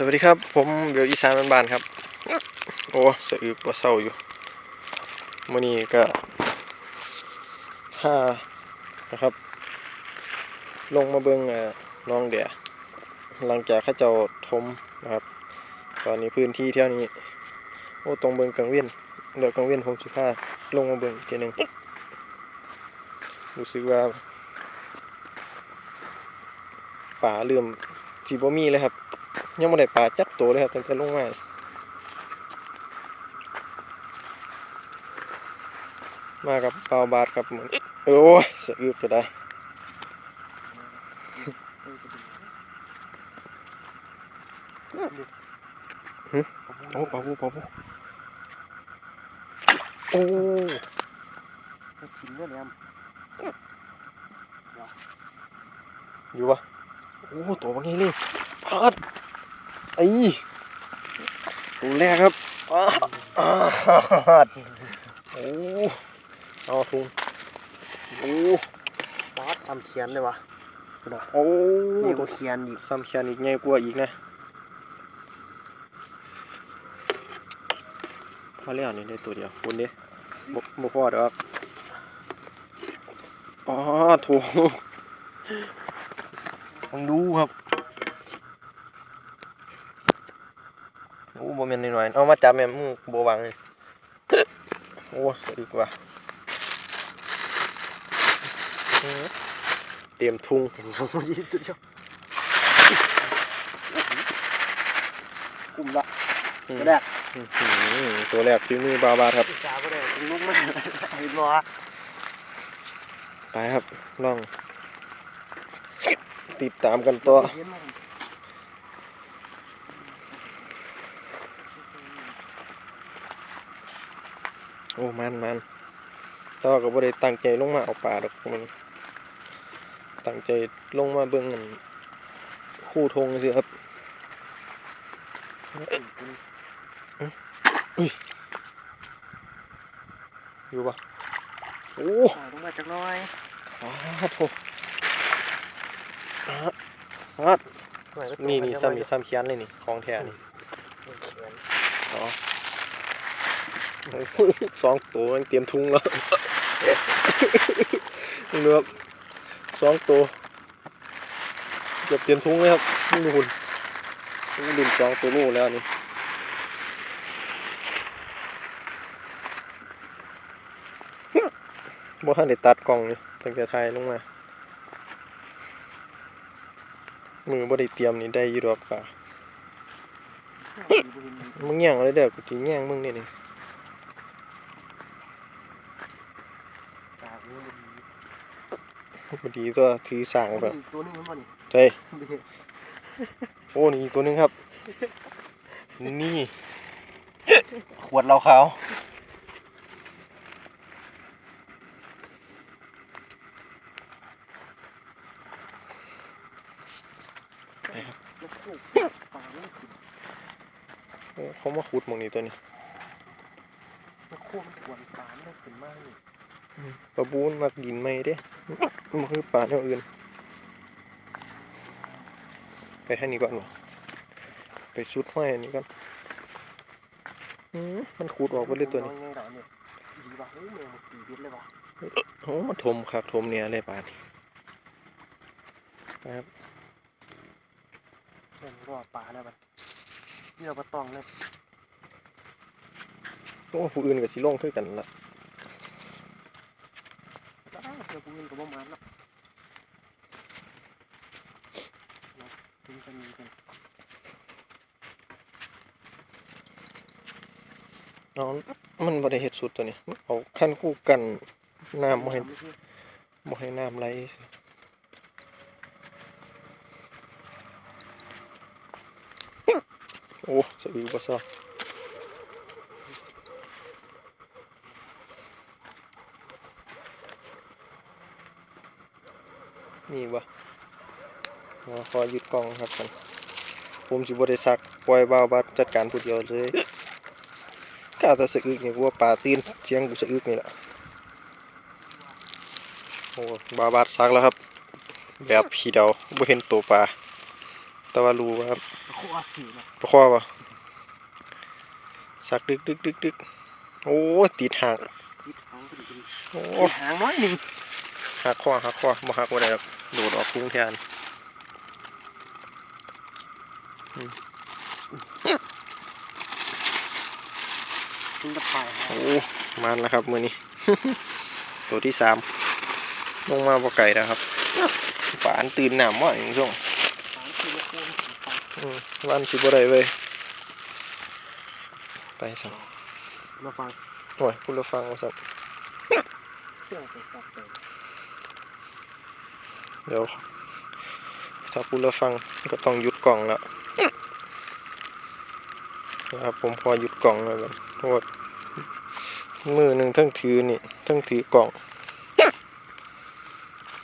สวัสดีครับ ผมเบลอีสานบ้านๆครับ โอ้สะอึกว่าเศร้าอยู่มื่อนี้ก็ห้านะครับ ลงมาเบิงน้องแดดหลังจากข้าเจ้าทมนะครับ ตอนนี้พื้นที่เที่ยวนี้ โอ้ตรงเบิงกังเวียนเดี๋ยวกังเวียนผมสิพาลงมาเบิงทีหนึ่งรู้สึกว่าป่าเริ่มจีบมีเลยครับ ยังไม่ได้ปลาจักตัวเลยครับตั้งแต่ลงมามากับเปาบาทครับเหมือนโอ้ยสะอึกก็ได้โอ้ปลาบูปลาบูโอ้กินด้วยเนี่ยอยู่ปะโอ้ตัวบางนี้เลยพาด ไอ้ตัวแรกครับปาดโอ้เอาทุงโอ้บอสทำเขียนเลยวะโอ้นี่ตัก็วเขียนอีกซ้ำเขียนอีกไงกลัวาอีกนะพอแล้วนี่ได้ตัวเดียวคุณดิบ่บ่พอดอกอ๋อถูกต้องดูครับ โอ้บ่แม่นน้อยๆเอามาจับแม่มือบ่วางเลยโอ้สอีกว่าอื้อเตรียมทุงเห็นเขาดีจุดเดียวกลุ่มละอืมตัวแรกอื้อหือตัวแรกที่มือบาบาดครับจ้าก็ได้ถึงลุกมากไอ้บอสไปครับลอง ติดตามกันต่อ โอ้มันมันแต่ว่าก็บ่ได้ตั้งใจลงมาเอาปลาดอกมันตั้งใจลงมาเบิ่งอันคู่ทงสิครับอยู่ปะโอ้ลงมาจากน้อยฮาดโถฮาดฮาดนี่นี่ซ้ำนี่ซ้ำเขียนเลยนี่ของแท้นี่เขียนอ๋อ สองตัวมันเตรียมทุงแล้วนี่ดูครับสองตัวเกือบเตรียมทุงเลยครับนี่ดูคุณนี่ดุนสองตัวลูกแล้วนี่บ่ทันได้ตัดกล่องนี่ตั้งแต่ไทยลงมามือบ่ได้เตรียมนี่ได้อยู่ดอกป่ามึงแย่งเอาเลยเด้อกูสิแย่งมึงนี่นี่จากนี้ บ่ดีตัวถือสร้างแบบอีกตัวนึงมันบ่นี่ใช่โอ้นี่อีกตัวหนึงครับ นี่ ขวดเหล้าขาวแล้วก็ปลาไม่ขึ้นโอ้เขามาขุดหมองนี้ตัวนี้แล้วโค้งมันกวนปลาไม่ได้ขึ้นมากนี่ ปลาบูนมักดินไม่เด้มันคือปลาแนวอื่น ไปทางนี้ก่อนวะไปสุดห้อยอันนี้ก่อนอืมมันขุดออกไปเลยตัวนี้ยังไงเนี่ยดีว่ะเฮ้ยแมวมันตีเบ็ดเลยว่ะโอ้มันถมคักถมเนี่ยเลยปลานี่นะครับเห็นรอปลาแล้วมันนี่เราปลาตองเลยโอ้ผู้อื่นก็สิลงคือกันละ อ้าวเจอปูนกับประมาณเนาะถึงจะมีกันเอามันบ่ได้เฮ็ดสุดตัวนี้เอาขั้นคู่กันน้ำบ่ให้บ่ให้น้ำไหลโอ้สะอือบ่ซอ นี่บ่อ๋อขอหยุดกล้องครับกันผมสิบ่ได้ซักปล่อยบ่าวบัดจัดการผู้เดียวเลยกล้าแต่สะอึกนี่กูว่าปลาตีนเสียงกูสะอึกนี่แหละโอ้บ่าวบัดซักแล้วครับ แบบผีเดาบ่เห็นตัวปลาแต่ว่ารู้ว่าคคอสิวนะประคอป่ะสักดึกดึกดึกดึกโอ้ติดหักติดหางก็ดีโอ้ติดหางน้อยหนึ่งหักคอหักคอบ่หักบ่ได้หรอก โดดออกพุงแทนมันจะตายหางโอ้มันแล้วครับมือนี้ ตัวที่สามลงมาบ่ไก่แล้วครับฝานตื่นหนามว่าอย่างช่วงหางคือโคนสีฟ้าอืมวันสิบ่ได้เว้ยไปสั่งมาฟังโอ้ยคุณละฟังว่าสั่ง เครื่องใส่ตับเลยเดี๋ยวถ้าคุณละฟังก็ต้องหยุดกล่องแล้วนะครับผมพอหยุดกล่องเลยมันเพราะว่ามือหนึ่งทั้งถือนี่ทั้งถือกล่อง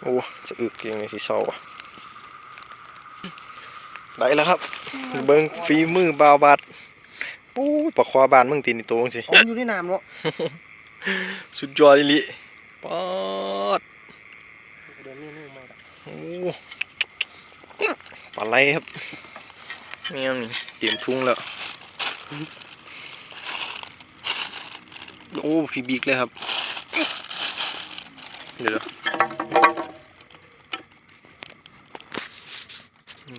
โอ้จะอึกยังไงสิเศร้าอะได้แล้วครับ เบิ้งฝีมือบาวบาดโอ้ยปลาควาบานมึงตีนี่โตจังสิผมอยู่ในน้ำเนาะสุดยอดอีหลิปอดเดินนี่นี่มา โอ้ปลาไหลครับนี่ยนี่เตรียมทุ่งแล้ว โอ้พี่บิ๊กเลยครับ เดี๋ยว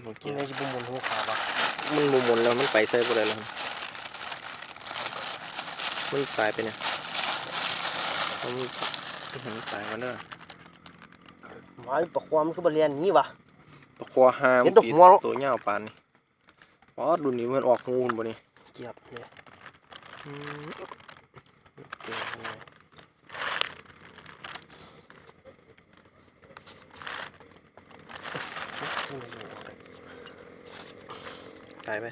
เมื่อกิกี้นในจิบุมบนหัวขาวอะมันมุมมนแล้วมันไปใส่บ่ได้แล้วครับมันตายไปเนี่ยมันมันตายมาเด้อ ไม้ประความคือบริเวณนี้วะตะควาหามเห็นแตหัวแล้วตัวยาวปานนี่อ๋อดูนี่มันออกงูนบ่นี่เกียบเนี่ยอืมเจ๋งเลยตายไป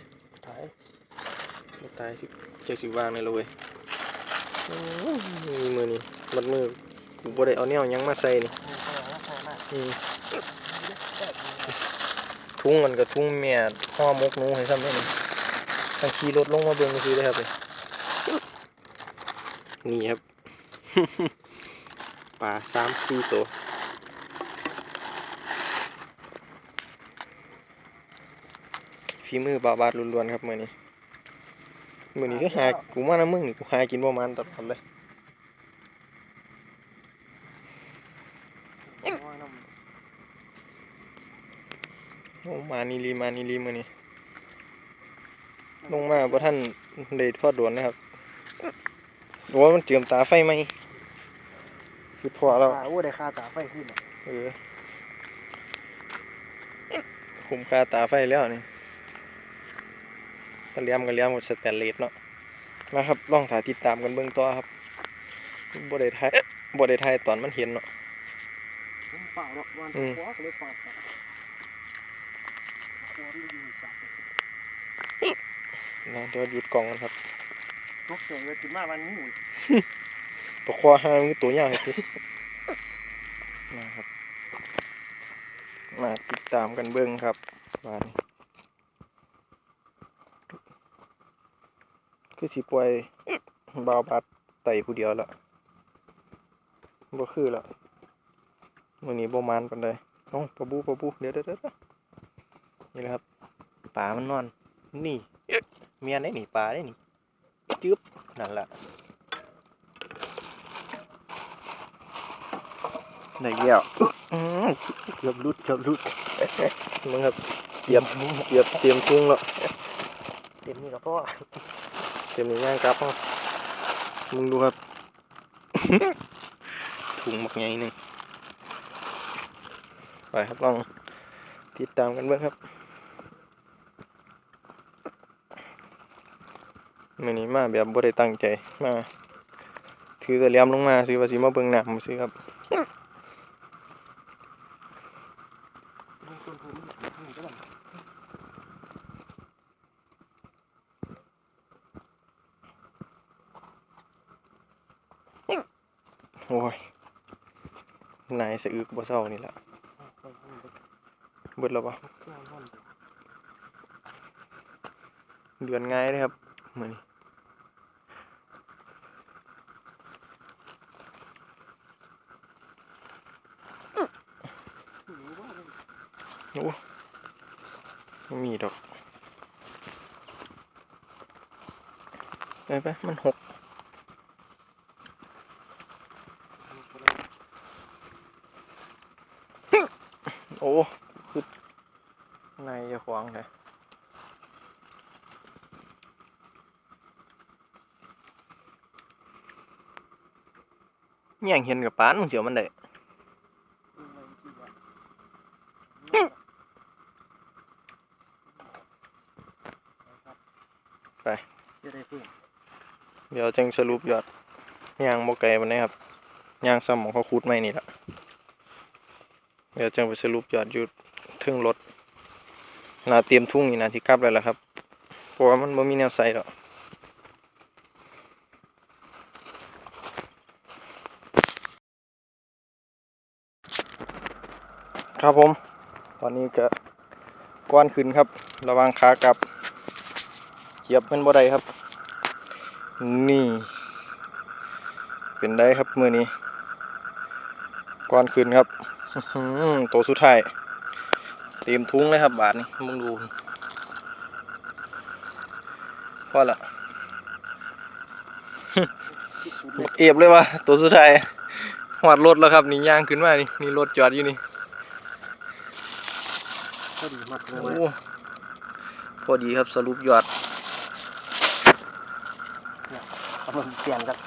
ตายบ่ตายสิเจ๊สิวางเลยเลยเว้ยอืมมีมือนี่มัดมือกูบ่ได้เอาแนวหยังมาใส่นี่อืม ทุ่งมันก็ทุ่งแม่ห่อมกนูให้ซ้ำได้นี่ทางขี่รถลงมาเบิ่งซื้อได้ครับนี่นี่ครับปลาสามสี่ตัวฝีมือบาบาดล้วนๆครับมื้อนี้มื้อนี้ก็หากูมานะมึงนี่กูหากินประมาณตลอดเลย โอ้ มานีรีมานีรีมื้อนี้ลงมาบ่ท่านได้ทอดด่วนนะครับโอ้มันเตรียมตาไฟไหมคือพอแล้วโอ้ได้ค่าตาไฟขึ้นอะเออคุมค่าตาไฟแล้วนี่ตะเลียมกันเลียมหมดสแตนเลสเนาะนะครับลองถ่ายติดตามกันเบื้องต่อครับบ่ได้ถ่ายบ่ได้ถ่ายตอนมันเห็นเนาะผมเปล่าเนาะวันอืมหัวก็เลยเปล่าหัวมั นอยู่สับนะเดี๋ยวหยุดกล่องกันครับตกเสียงเลยกินมาวันนี้หมุนปลาควาห้างตัวใหญ่สินะครับ มาติดตามกันเบื้องครับว่านี่คือสิปล่อยบาวบัดไต่ผู้เดียวละบ่คือละมื้อนี้บ่มานปานใดเอ้าปะบูปะบูเดี๋ยวเดี๋ยวเดี๋ยว นี่แหละครับปลามันนอน นี่เอ๊ะเมียนได้นี่ปลาได้นี่จึ๊บนั่นแหละได้แก้วอื้อเกือบรุดเกือบรุดมึงครับเกียบเกียบเตรียมทุ่งแล้วเต็มนี่กับพ่อเตรียมนี่ย่างกลับเอามึงดูครับถุงบักใหญ่หนึ่งไปครับลองติดตามกันเบ้างครับ มื่อนี้มาแบบบ่ได้ตั้งใจมาถือต่เลียมลงมาซื้อว่าสิมาเบิ่งหน้ำซื้อครับโอ้ยนายสะอึกบ่เศร้านี่ละเบิดแล้วปะเครื่อนเดือนง่ายเลยครับมื้อนี้ โอ้มีดอก ไปไปมันหกโอ้คือในจะขวางไงนี่ยังเห็นกับป้านมึงเสียวมันได้ เดี๋ยวจึงสรุปยอดยางโมไกลมันนะครับยางซ้ำของเขาคูดไม่นี่แหละเดี๋ยวจึงไปสรุปยอดอยู่ทึ่งรถนาเตรียมทุ่งนี่นะที่กลับแล้วล่ะครับเพราะว่ามันไม่มีแนวใส่หรอกครับผม ตอนนี้ก็ก้อนขึ้นครับ ระวังขากลับเหยียบเป็นบ่ได้ครับ นี่ เป็นได้ครับมือนี้ก่อนขึ้นครับอื้อหือตัวสุดท้ายเต็มทุ้งเลยครับ บาทนี้มึงดูพอละที่สุดเลยเอฟเลยวะตัวสุดท้ายหอดรถแล้วครับ นี่ย่างขึ้นมานี่นี่รถจอดอยู่นี่พอดีมากเลโอ้ยพอดีครับสรุปยอดเอา มันเปลี่ยนกัน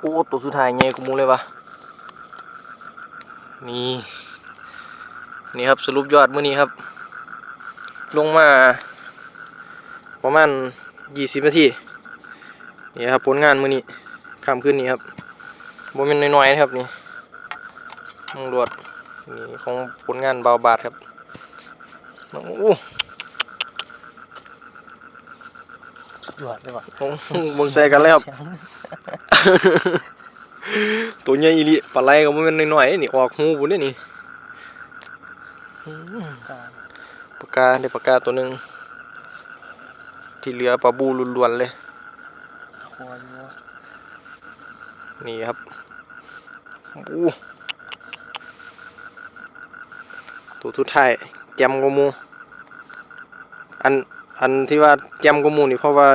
โอ้ตัวสุดท้ายไงกูมูเลยวะนี่นี่ครับสรุปยอดมื้อนี้ครับ ลงมาประมาณยี่สิบนาทีนี่ครับผลงานมื้อนี้ค่ำขึ้นนี้ครับโมเมนน้อยๆนะครับนี่ตำรวจนี่ของผลงานเบาบาดครับโอ้ สุดยอดเลยว่ะโหบนใส่กันแล้วครับตัวใหญ่อีหลีปลาไหลก็บ่แม่นน้อยๆนี่ออกหูพุ่นเด้นี่อืมการปากกาได้ปากกาตัวหนึ่งที่เหลือปลาบูล้วนๆเลยคออยู่นี่ครับบูตัวสุดท้ายแจมกว่าหมูอัน อันที่ว่าแจมกว่าหมูนี่เพราะว่า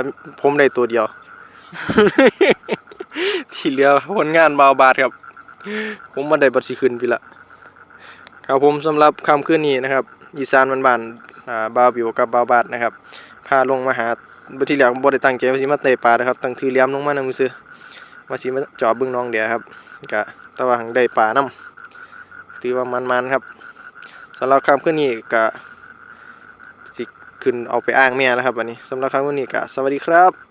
ผมได้ตัวเดียว ที่เหลือผลงานเบาบาดครับ ผมมาได้บัตรสีขึ้นพี่ละครับผมสำหรับคำขึ้นนี้นะครับอีสานบ้านๆอ่าบาวบิวกับบาวบาดนะครับพาลงมาหาบที่แรกบ่ได้ตั้งใจว่าสิมาเตะปลานะครับตั้งถือเลี่ยมลงมานำซื่อๆว่าสิมาจอบเบิ่งน้องเดียครับก็แต่ว่าหังได้ปลานํถือว่ามันๆครับสำหรับคำขึ้นนี้ก็สิ ขึ้นเอาไปอ้างแม่แล้วครับวันนี้สำหรับคำขึ้นนี้ก็สวัสดีครับ